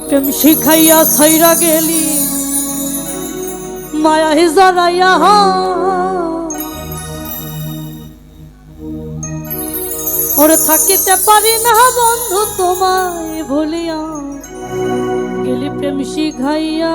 প্রেম শিখাইয়া ছাইরা গেলি। মায়া হিজারাইয়া ওরে থাকিতে পারি না বন্ধু তোমায় ভুলিয়া। গেলি প্রেম শিখাইয়া।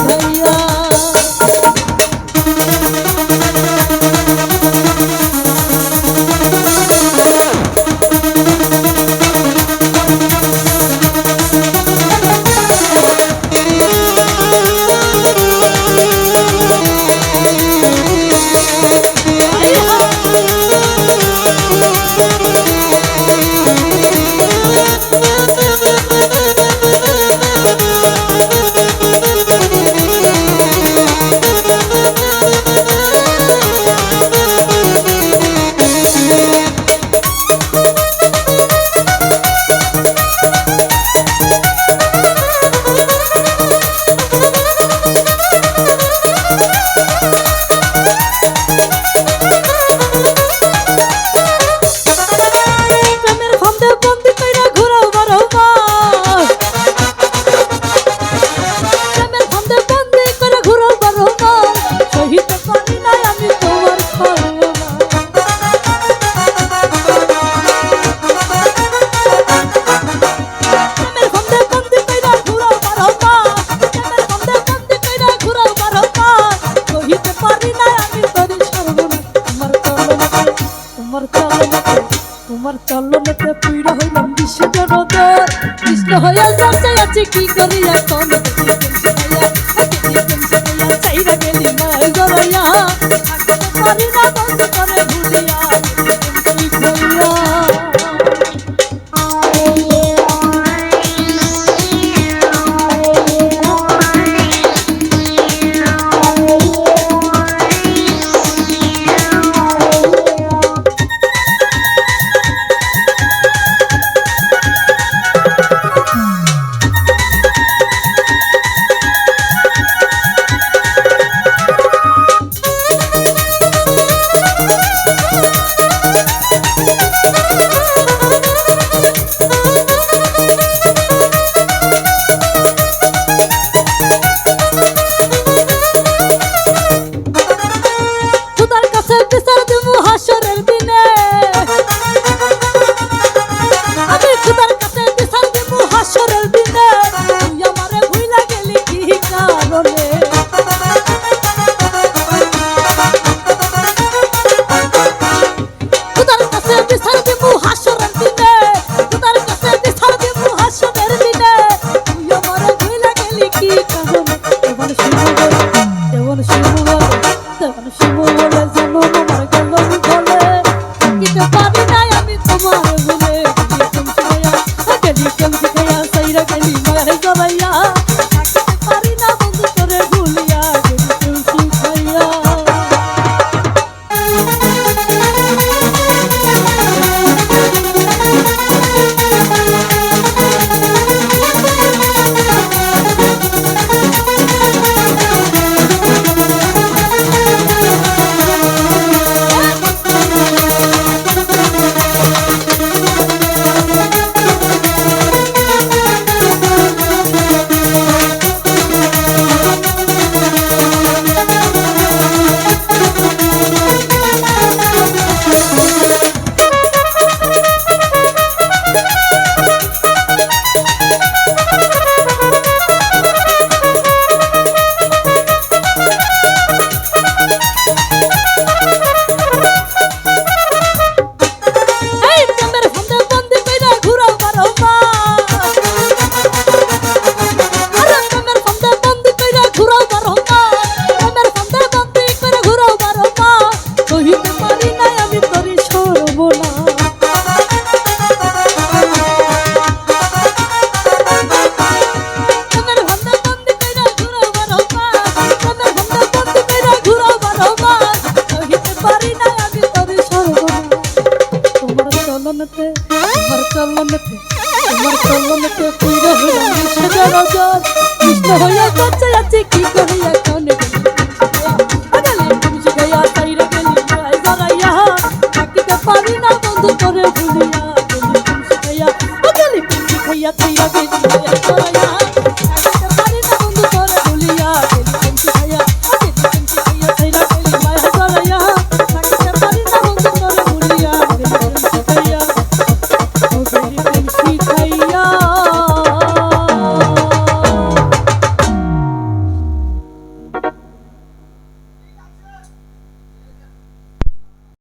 তোমার চলনাতে পুইরা হইলাম বিশ্ব জগতের কৃষ্ণ হইয়া যাচ্ছে, আছে কি করি এখন চাইরা গেলি না বন্ধ করে ভুলিয়া। শিখাইয়া